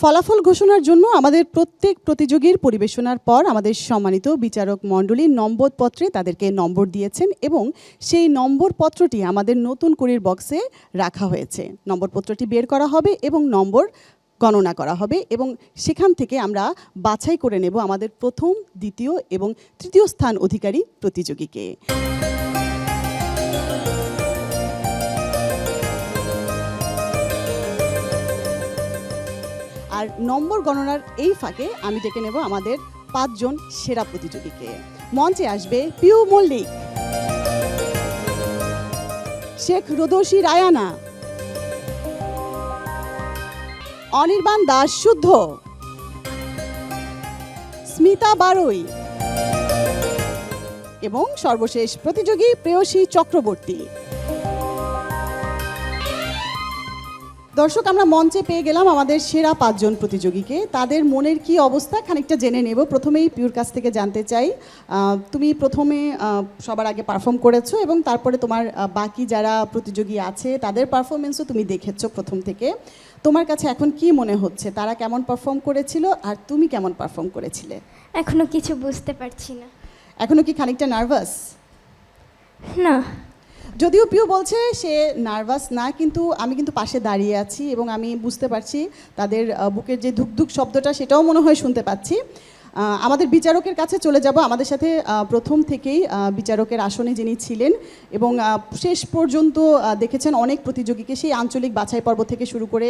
ফলাফল ঘোষণার জন্য আমাদের প্রত্যেক প্রতিযোগীর পরিবেশনার পর আমাদের সম্মানিত বিচারক মণ্ডলী নম্বরপত্রে তাদেরকে নম্বর দিয়েছেন এবং সেই নম্বরপত্রটি আমাদের নতুন কুড়ির বক্সে রাখা হয়েছে। নম্বরপত্রটি বের করা হবে এবং নম্বর গণনা করা হবে এবং সেখান থেকে আমরা বাছাই করে নেব আমাদের প্রথম, দ্বিতীয় এবং তৃতীয় স্থান অধিকারী প্রতিযোগীকে। আর নম্বর গণনার এই ফাঁকে আমি ডেকে নেব আমাদের পাঁচজন সেরা প্রতিযোগীকে। মঞ্চে আসবে পিউ মল্লিক। শেখ রোদসী রায়ানা। অনির্বাণ দাস শুদ্ধ। স্মিতা বারুই। এবং সর্বশেষ প্রতিযোগী প্রেয়সী চক্রবর্তী। দর্শক আমরা মঞ্চে পেয়ে গেলাম আমাদের সেরা পাঁচজন প্রতিযোগীকে। তাদের মনের কি অবস্থা খানিকটা জেনে নেব। প্রথমেই পিউর কাছ থেকে জানতে চাই তুমি প্রথমে সবার আগে পারফর্ম করেছ এবং তারপরে তোমার বাকি যারা প্রতিযোগী আছে তাদের পারফরমেন্সও তুমি দেখেছ প্রথম থেকে। তোমার কাছে এখন কি মনে হচ্ছে? তারা কেমন পারফর্ম করেছিল আর তুমি কেমন পারফর্ম করেছিলে? এখনও কিছু বুঝতে পারছি না। এখনও কি খানিকটা নার্ভাস না। যদিও পিউ বলছে সে নার্ভাস না, কিন্তু আমি কিন্তু পাশে দাঁড়িয়ে আছি এবং আমি বুঝতে পারছি তাদের বুকের যে ধুকধুক শব্দটা সেটাও মনে হয় শুনতে পাচ্ছি। আমাদের বিচারকের কাছে চলে যাব। আমাদের সাথে প্রথম থেকেই বিচারকের আসনে যিনি ছিলেন এবং শেষ পর্যন্ত দেখেছেন অনেক প্রতিযোগীকে। সেই আঞ্চলিক বাছাই পর্ব থেকে শুরু করে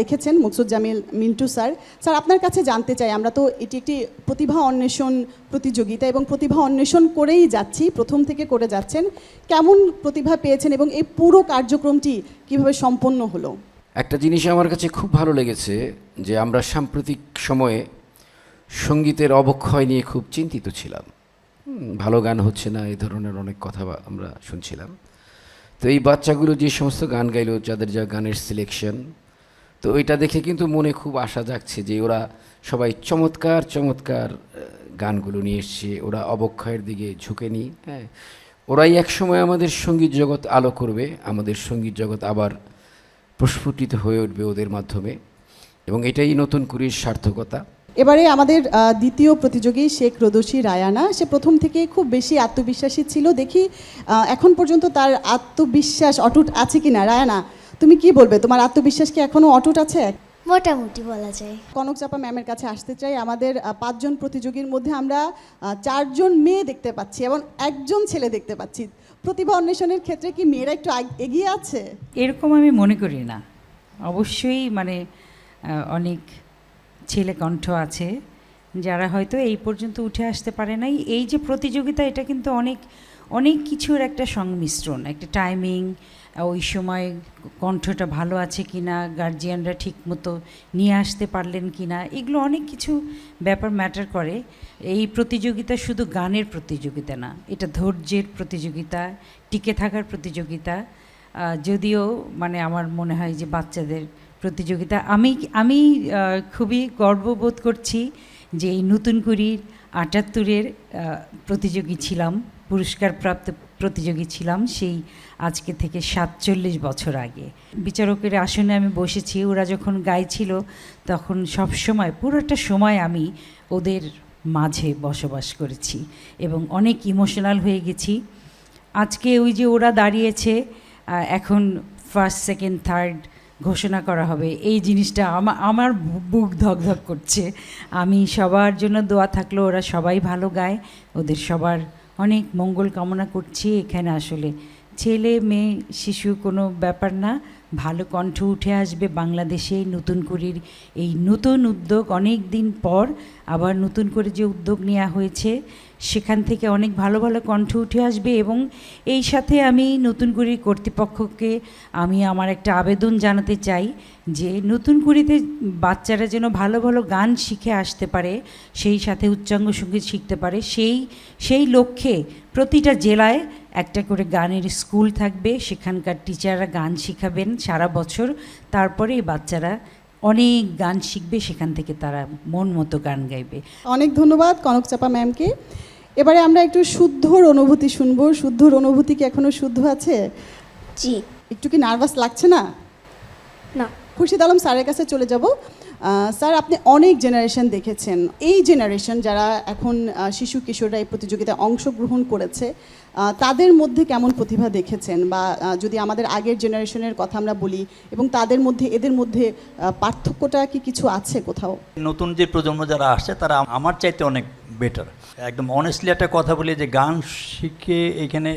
দেখেছেন মুকসুজ্জামিল মিন্টু স্যার। স্যার, আপনার কাছে জানতে চাই, আমরা তো এটি একটি প্রতিভা অন্বেষণ প্রতিযোগিতা এবং প্রতিভা অন্বেষণ করেই যাচ্ছি, প্রথম থেকে করে যাচ্ছেন। কেমন প্রতিভা পেয়েছেন এবং এই পুরো কার্যক্রমটি কীভাবে সম্পন্ন হলো? একটা জিনিস আমার কাছে খুব ভালো লেগেছে যে আমরা সাম্প্রতিক সময়ে সঙ্গীতের অবক্ষয় নিয়ে খুব চিন্তিত ছিলাম। ভালো গান হচ্ছে না এই ধরনের অনেক কথা আমরা শুনছিলাম। তো এই বাচ্চাগুলো যে সমস্ত গান গাইলো, যাদের যা গানের সিলেকশন তো এটা দেখে কিন্তু মনে খুব আশা জাগছে যে ওরা সবাই চমৎকার চমৎকার গানগুলো নিয়ে এসছে। ওরা অবক্ষয়ের দিকে ঝুঁকে নি হ্যাঁ। ওরাই একসময় আমাদের সংগীত জগৎ আলো করবে, আমাদের সংগীত জগৎ আবার প্রস্ফুটিত হয়ে উঠবে ওদের মাধ্যমে। এবং এটাই নতুন কুড়ির সার্থকতা। এবারে আমাদের দ্বিতীয় প্রতিযোগী শেখ রোদসী রায়ানা সে প্রথম থেকে খুব বেশি আত্মবিশ্বাসী ছিল। দেখি এখন পর্যন্ত তার আত্মবিশ্বাস অটুট আছে কিনা? রায়ানা তুমি কি বলবে? তোমার আত্মবিশ্বাস কি এখনও অটুট আছে? মোটামুটি বলা যায়। কনক চাপা ম্যামের কাছে আসতে চাই। আমাদের পাঁচজন প্রতিযোগীর মধ্যে আমরা চারজন মেয়ে দেখতে পাচ্ছি এবং একজন ছেলে দেখতে পাচ্ছি। প্রতিভা অন্বেষণের ক্ষেত্রে কি মেয়েরা একটু এগিয়ে আছে? এরকম আমি মনে করি না। অবশ্যই মানে অনেক ছেলে কণ্ঠ আছে, যারা হয়তো এই পর্যন্ত উঠে আসতে পারে নাই। এই যে প্রতিযোগিতা, এটা কিন্তু অনেক অনেক কিছুর একটা সংমিশ্রণ, একটা টাইমিং ওই সময় কণ্ঠটা ভালো আছে কি না গার্জিয়ানরা ঠিক মতো নিয়ে আসতে পারলেন কি না এগুলো অনেক কিছু ব্যাপার ম্যাটার করে। এই প্রতিযোগিতা শুধু গানের প্রতিযোগিতা না, এটা ধৈর্যের প্রতিযোগিতা, টিকে থাকার প্রতিযোগিতা। যদিও মানে আমার মনে হয় যে বাচ্চাদের প্রতিযোগিতা। আমি আমি খুবই গর্ববোধ করছি যে এই নতুন কুড়ির আটাত্তরের প্রতিযোগী ছিলাম, পুরস্কারপ্রাপ্ত প্রতিযোগী ছিলাম সেই আজকে থেকে সাতচল্লিশ বছর আগে। বিচারকের আসনে আমি বসেছি, ওরা যখন গাইছিল তখন সব সময় পুরোটা সময় আমি ওদের মাঝে বসবাস করেছি এবং অনেক ইমোশনাল হয়ে গেছি। আজকে ওই যে ওরা দাঁড়িয়েছে এখন ফার্স্ট, সেকেন্ড, থার্ড ঘোষণা করা হবে। এই জিনিসটা আমা, আমার বুক বুক ধকধক করছে। আমি সবার জন্য দোয়া থাকল, ওরা সবাই ভালো গায়। ওদের সবার অনেক মঙ্গল কামনা করছি। এখানে আসলে ছেলে, মেয়ে, শিশু কোনো ব্যাপার না। ভালো কণ্ঠ উঠে আসবে বাংলাদেশে নতুন করির। এই নতুন উদ্যোগ অনেক দিন পর আবার নতুন করে যে উদ্যোগ নেওয়া হয়েছে, সেখান থেকে অনেক ভালো ভালো কণ্ঠ উঠে আসবে এবং এই সাথে আমি নতুন কুড়ির কর্তৃপক্ষকে আমি আমার একটা আবেদন জানাতে চাই যে নতুন কুড়িতে বাচ্চারা যেন ভালো ভালো গান শিখে আসতে পারে, সেই সাথে উচ্চাঙ্গ সংগীত শিখতে পারে, সেই সেই লক্ষ্যে প্রতিটা জেলায় একটা করে গানের স্কুল থাকবে, সেখানকার টিচাররা গান শিখাবেন সারা বছর, তারপরে বাচ্চারা অনেক গান শিখবে সেখান থেকে তারা মন মতো গান গাইবে। অনেক ধন্যবাদ কনক চাপা ম্যামকে। এবারে আমরা একটু শুদ্ধর অনুভূতি শুনব। শুদ্ধর অনুভূতি কি এখনও শুদ্ধ আছে? জি। একটু কি নার্ভাস লাগছে না? না। খুরশিদ আলম স্যারের কাছে চলে যাব। স্যার আপনি অনেক জেনারেশন দেখেছেন। এই জেনারেশন যারা এখন শিশু কিশোররা এই প্রতিযোগিতায় অংশগ্রহণ করেছে তাদের মধ্যে কেমন প্রতিভা দেখেছেন? বা যদি আমাদের আগের জেনারেশনের কথা আমরা বলি, এবং তাদের মধ্যে, এদের মধ্যে পার্থক্যটা কি কিছু আছে কোথাও? নতুন যে প্রজন্ম যারা আসছে, তারা আমার চাইতে অনেক বেটার একদম অনেস্টলি একটা কথা বলি যে, গান শিখে এখানে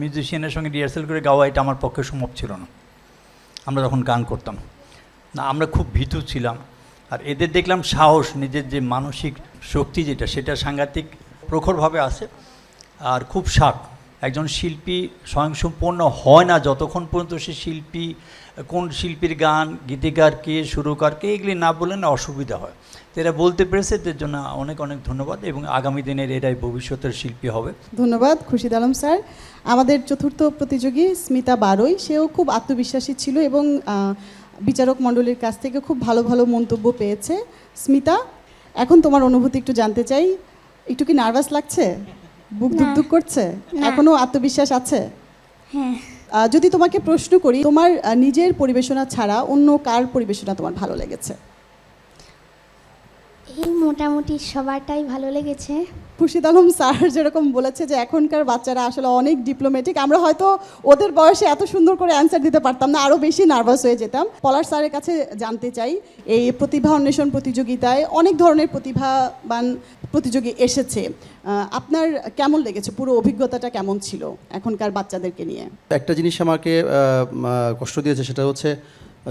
মিউজিশিয়ানের সঙ্গে রিহার্সাল করে গাওয়া এটা আমার পক্ষে সম্ভব ছিল না। আমরা তখন গান করতাম। না, আমরা খুব ভীতু ছিলাম। আর এদের দেখলাম সাহস, নিজের যে মানসিক শক্তি যেটা, সেটা সাংঘাতিক প্রখরভাবে আছে। আর খুব শাক। একজন শিল্পী স্বয়ংসম্পূর্ণ হয় না, যতক্ষণ পর্যন্ত সে শিল্পী, কোন শিল্পীর গান, গীতিকার কে, সুরকার কে, এগুলি না বললে না অসুবিধা হয়। তো এরা বলতে পেরেছে, এদের জন্য অনেক অনেক ধন্যবাদ এবং আগামী দিনের এরাই ভবিষ্যতের শিল্পী হবে। ধন্যবাদ খুশিদ আলম স্যার। আমাদের চতুর্থ প্রতিযোগী স্মিতা বারই, সেও খুব আত্মবিশ্বাসী ছিল এবং বিচারক মণ্ডলীর কাছ থেকে খুব ভালো ভালো মন্তব্য পেয়েছে। স্মিতা, এখন তোমার অনুভূতি একটু জানতে চাই। একটু কি নার্ভাস লাগছে? বুক দুক দুক করছে? এখনও আত্মবিশ্বাস আছে? হ্যাঁ। যদি তোমাকে প্রশ্ন করি তোমার নিজের পরিবেশনা ছাড়া অন্য কার পরিবেশনা তোমার ভালো লেগেছে? এই মোটামুটি সবারটাই ভালো লেগেছে। খুরশিদ আলম স্যার যেরকম বলেছে যে এখনকার বাচ্চারা আসলে অনেক ডিপ্লোম্যাটিক আমরা হয়তো ওদের বয়সে এত সুন্দর করে অ্যান্সার দিতে পারতাম না আরও বেশি নার্ভাস হয়ে যেতাম। পলার স্যারের কাছে জানতে চাই এই প্রতিভা অন্বেষণ প্রতিযোগিতায় অনেক ধরনের প্রতিভাবান প্রতিযোগী এসেছে আপনার কেমন লেগেছে? পুরো অভিজ্ঞতাটা কেমন ছিল এখনকার বাচ্চাদেরকে নিয়ে? একটা জিনিস আমাকে কষ্ট দিয়েছে সেটা হচ্ছে,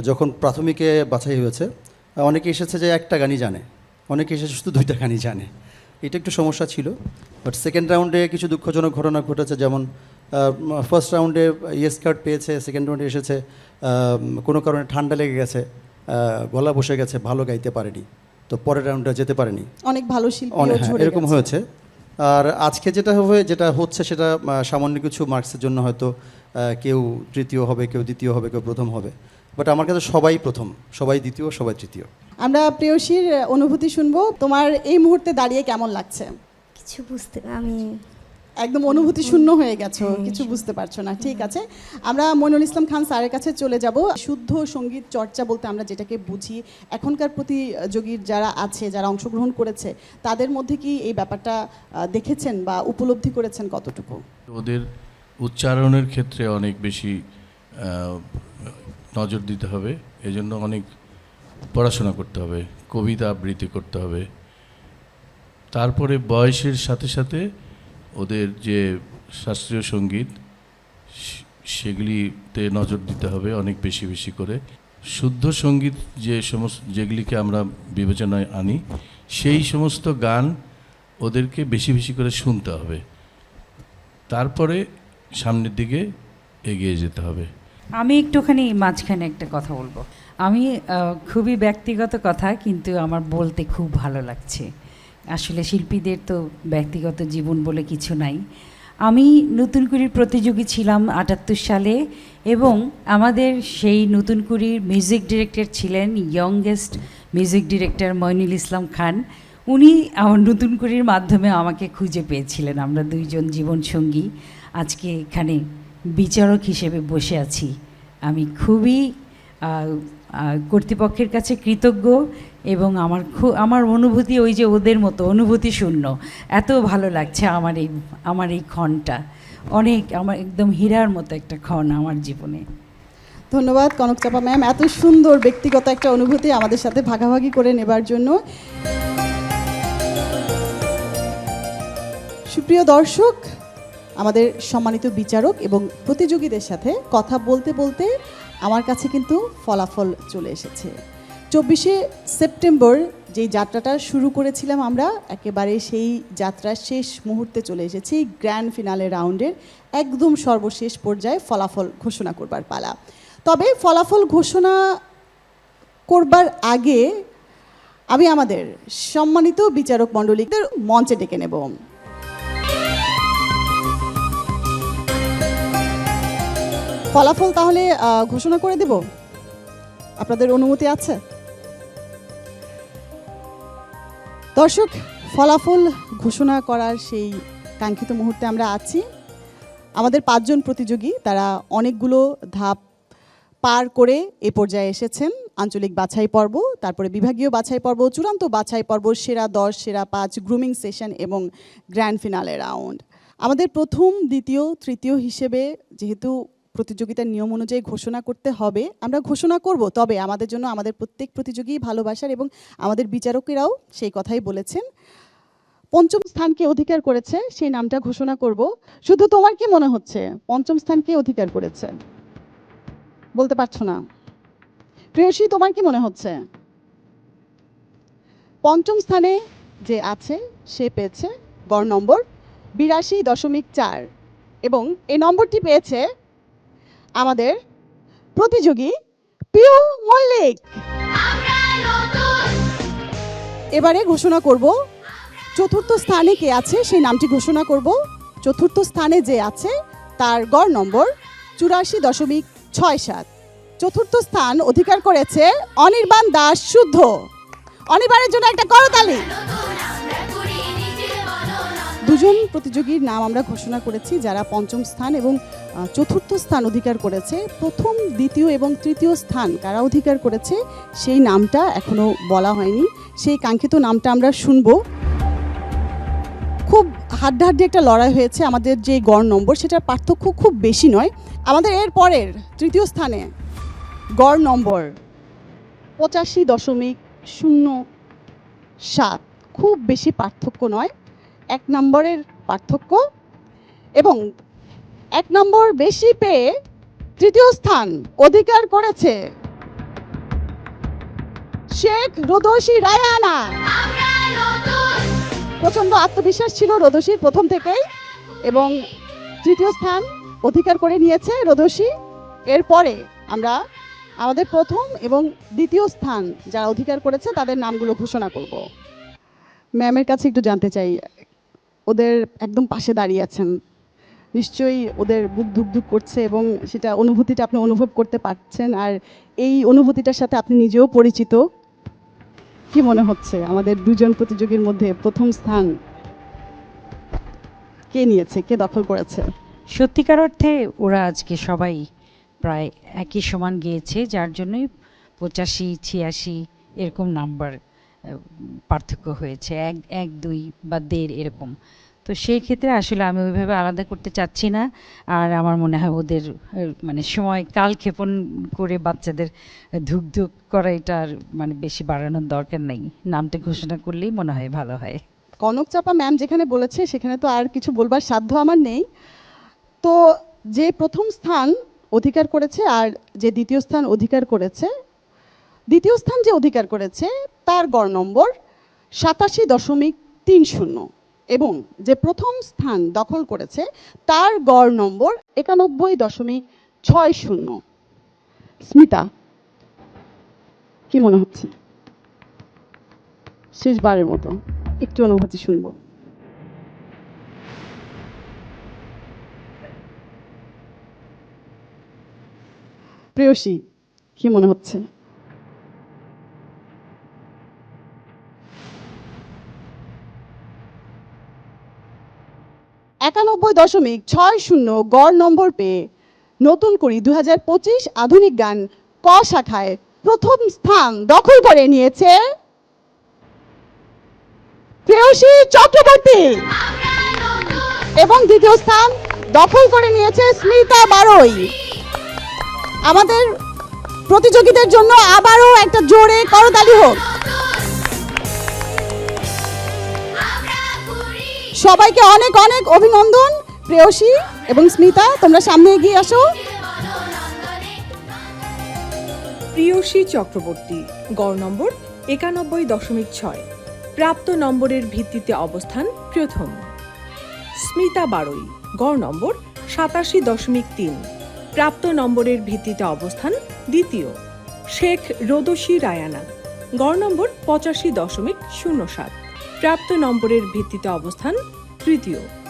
যখন প্রাথমিকে বাছাই হয়েছে, অনেকে এসেছে যে একটা গানই জানে, অনেকে এসেছে শুধু দুইটা গানই জানে। এটা একটু সমস্যা ছিল বাট সেকেন্ড রাউন্ডে কিছু দুঃখজনক ঘটনা ঘটেছে, যেমন ফার্স্ট রাউন্ডে ইয়েস কার্ড পেয়েছে সেকেন্ড রাউন্ডে এসেছে কোনো কারণে ঠান্ডা লেগে গেছে গলা বসে গেছে, ভালো গাইতে পারেনি। তো পরের রাউন্ডে যেতে পারেনি। অনেক ভালো শিল্পী অনেক হ্যাঁ, এরকম হয়েছে। আর আজকে যেটা হবে যেটা হচ্ছে সেটা আহ, সামান্য কিছু মার্কসের জন্য হয়তো আহ, কেউ তৃতীয় হবে কেউ দ্বিতীয় হবে কেউ প্রথম হবে। বাট আমার কাছে সবাই প্রথম সবাই দ্বিতীয় সবাই তৃতীয়। আমরা প্রেয়সীর অনুভূতি শুনব। তোমার এই মুহূর্তে দাঁড়িয়ে কেমন লাগছে? কিছু বুঝতে আমি একদম অনুভূতি শূন্য হয়ে গেছো, কিছু বুঝতে পারছ না। ঠিক আছে। আমরা মইনুল ইসলাম খান স্যারের কাছে চলে যাব। শুদ্ধ সংগীত চর্চা বলতে আমরা যেটাকে বুঝি, এখনকার প্রতিযোগীর যারা আছে, যারা অংশগ্রহণ করেছে, তাদের মধ্যে কি এই ব্যাপারটা দেখেছেন বা উপলব্ধি করেছেন কতটুকু? ওদের উচ্চারণের ক্ষেত্রে অনেক বেশি নজর দিতে হবে। এজন্য অনেক পড়াশোনা করতে হবে, কবিতা আবৃত্তি করতে হবে। তারপরে বয়সের সাথে সাথে ওদের যে শাস্ত্রীয় সংগীত, সেগুলিতে নজর দিতে হবে অনেক বেশি বেশি করে। শুদ্ধ সংগীত যে সমস্ত, যেগুলিকে আমরা বিবেচনায় আনি, সেই সমস্ত গান ওদেরকে বেশি বেশি করে শুনতে হবে। তারপরে সামনের দিকে এগিয়ে যেতে হবে। আমি একটুখানি মাঝখানে একটা কথা বলব। আমি খুবই ব্যক্তিগত কথা, কিন্তু আমার বলতে খুব ভালো লাগছে। আসলে শিল্পীদের তো ব্যক্তিগত জীবন বলে কিছু নাই। আমি নতুন কুড়ির প্রতিযোগী ছিলাম আটাত্তর সালে এবং আমাদের সেই নতুন কুড়ির মিউজিক ডিরেক্টর ছিলেন youngest music director Mainul Islam Khan. উনি আমার নতুন কুড়ির মাধ্যমে আমাকে খুঁজে পেয়েছিলেন। আমরা দুইজন জীবনসঙ্গী। আজকে এখানে বিচারক হিসেবে বসে আছি। আমি খুবই কর্তৃপক্ষের কাছে কৃতজ্ঞ। এবং আমার খুব আমার অনুভূতি ওই যে ওদের মতো, অনুভূতি শূন্য। এত ভালো লাগছে আমার এই আমার এই ক্ষণটা। অনেক, আমার একদম হীরার মতো একটা ক্ষণ আমার জীবনে। ধন্যবাদ কনকচাপা ম্যাম। এত সুন্দর ব্যক্তিগত একটা অনুভূতি আমাদের সাথে ভাগাভাগি করে নেবার জন্য। সুপ্রিয় দর্শক, আমাদের সম্মানিত বিচারক এবং প্রতিযোগীদের সাথে কথা বলতে বলতে আমার কাছে কিন্তু ফলাফল চলে এসেছে। চব্বিশে সেপ্টেম্বর যেই যাত্রাটা শুরু করেছিলাম আমরা, একেবারে সেই যাত্রার শেষ মুহূর্তে চলে এসেছি গ্র্যান্ড ফিনালে রাউন্ডের একদম সর্বশেষ পর্যায়ে ফলাফল ঘোষণা করবার পালা। তবে ফলাফল ঘোষণা করবার আগে আমি আমাদের সম্মানিত বিচারক মণ্ডলীদের মঞ্চে ডেকে নেব। ফলাফল তাহলে ঘোষণা করে দেব? আপনাদের অনুমতি আছে? দর্শক, ফলাফল ঘোষণা করার সেই কাঙ্ক্ষিত মুহূর্তে আমরা আছি। আমাদের পাঁচজন প্রতিযোগী, তারা অনেকগুলো ধাপ পার করে এ পর্যায়ে এসেছেন। আঞ্চলিক বাছাই পর্ব, তারপরে বিভাগীয় বাছাই পর্ব, চূড়ান্ত বাছাই পর্ব, সেরা দশ, সেরা পাঁচ গ্রুমিং সেশন এবং গ্র্যান্ড ফিনালে রাউন্ড আমাদের প্রথম, দ্বিতীয়, তৃতীয় হিসেবে যেহেতু প্রতিযোগিতার নিয়ম অনুযায়ী ঘোষণা করতে হবে। আমরা ঘোষণা করব, তবে আমাদের জন্য আমাদের প্রত্যেক প্রতিযোগী ভালোবাসার এবং আমাদের বিচারকেরাও সেই কথাই বলেছেন। পঞ্চম স্থানকে অধিকার করেছে সেই নামটা ঘোষণা করব। শুধু তোমার কি মনে হচ্ছে? পঞ্চম স্থানকে অধিকার করেছে? বলতে পারছ না? প্রেয়সী, তোমার কি মনে হচ্ছে? পঞ্চম স্থানে যে আছে, সে পেয়েছে গড় নম্বর বিরাশি দশমিক চার এবং এই নম্বরটি পেয়েছে আমাদের প্রতিযোগী পিউ মল্লিক। এবারে ঘোষণা করব, চতুর্থ স্থানে কে আছে, সেই নামটি ঘোষণা করব। চতুর্থ স্থানে যে আছে, তার গড় নম্বর চুরাশি দশমিক ছয় সাত। চতুর্থ স্থান অধিকার করেছে অনির্বাণ দাস শুদ্ধ। অনির্বাণের জন্য একটা করতালি। দুজন প্রতিযোগীর নাম আমরা ঘোষণা করেছি, যারা পঞ্চম স্থান এবং চতুর্থ স্থান অধিকার করেছে। প্রথম, দ্বিতীয় এবং তৃতীয় স্থান কারা অধিকার করেছে, সেই নামটা এখনও বলা হয়নি। সেই কাঙ্ক্ষিত নামটা আমরা শুনব। খুব হাড্ডাহাড্ডি একটা লড়াই হয়েছে, আমাদের যে গড় নম্বর, সেটার পার্থক্য খুব বেশি নয়। আমাদের এর পরের, তৃতীয় স্থানে, গড় নম্বর পঁচাশি দশমিক শূন্য সাত। খুব বেশি পার্থক্য নয়। এক নম্বরের পার্থক্য এবং এক নম্বর বেশি পেয়ে তৃতীয় স্থান অধিকার করেছে শেখ রোদসি রায়ানা। প্রচণ্ড আত্মবিশ্বাস ছিল রোদসির প্রথম থেকেই এবং তৃতীয় স্থান অধিকার করে নিয়েছে রোদসি এরপরে আমরা আমাদের প্রথম এবং দ্বিতীয় স্থান যারা অধিকার করেছে তাদের নামগুলো ঘোষণা করব। ম্যামের কাছে একটু জানতে চাই ওদের একদম পাশে দাঁড়িয়ে আছেন। নিশ্চয়ই ওদের বুক ধুক ধুক করছে এবং সেটা অনুভূতিটা আপনি অনুভব করতে পারছেন আর এই অনুভূতিটার সাথে আপনি নিজেও পরিচিত। কি মনে হচ্ছে আমাদের দুজন প্রতিযোগীর মধ্যে প্রথম স্থান কে নিয়েছে, কে দখল করেছে? সত্যিকার অর্থে ওরা আজকে সবাই প্রায় একই সমান গিয়েছে, যার জন্যই পঁচাশি, ছিয়াশি এরকম নাম্বার পার্থক্য হয়েছে, এক এক, দুই বা দেড় এরকম। তো সেই ক্ষেত্রে আসলে আমি ওইভাবে আলাদা করতে চাচ্ছি না। আর আমার মনে হয় ওদের মানে সময় কাল ক্ষেপণ করে বাচ্চাদের ধুক ধুক করা এটা আর মানে বেশি বাড়ানোর দরকার নেই। নামটা ঘোষণা করলেই মনে হয় ভালো হয়। কনক চাপা ম্যাম যেখানে বলেছে, সেখানে তো আর কিছু বলবার সাধ্য আমার নেই। তো যে প্রথম স্থান অধিকার করেছে আর যে দ্বিতীয় স্থান অধিকার করেছে দ্বিতীয় স্থান যে অধিকার করেছে, তার গড় নম্বর সাতাশি দশমিক তিন শূন্য এবং যে প্রথম স্থান দখল করেছে, তার গড় নম্বর একানব্বই দশমিক ছয় শূন্য স্মিতা, কি মনে হচ্ছে? শেষবারের মতো একটু অনুভূতি শুনব। প্রেয়সী, কি মনে হচ্ছে? একানব্বই দশমিক ছয় শূন্য গড় নম্বর পেয়ে নতুন করি দু আধুনিক গান ক শাখায় প্রথম স্থান দখল করে নিয়েছে প্রেয়সী চক্রবর্তী। এবং দ্বিতীয় স্থান দখল করে নিয়েছে স্মিতা বারই। আমাদের প্রতিযোগীদের জন্য আবারও একটা জোরে করতালি হোক। সবাইকে অনেক অনেক অভিনন্দন, প্রেয়সী এবং স্মিতা, তোমরা সামনে এগিয়ে আসো। প্রিয়সী চক্রবর্তী, গড় নম্বর একানব্বই দশমিক ছয়। প্রাপ্ত নম্বরের ভিত্তিতে অবস্থান প্রথম। স্মিতা বারোই, গড় নম্বর সাতাশি দশমিক তিন। প্রাপ্ত নম্বরের ভিত্তিতে অবস্থান দ্বিতীয়। শেখ রোদসী রায়ানা, গড় নম্বর পঁচাশি দশমিক শূন্য সাত। প্রাপ্ত নম্বরের ভিত্তিতে অবস্থান তৃতীয়।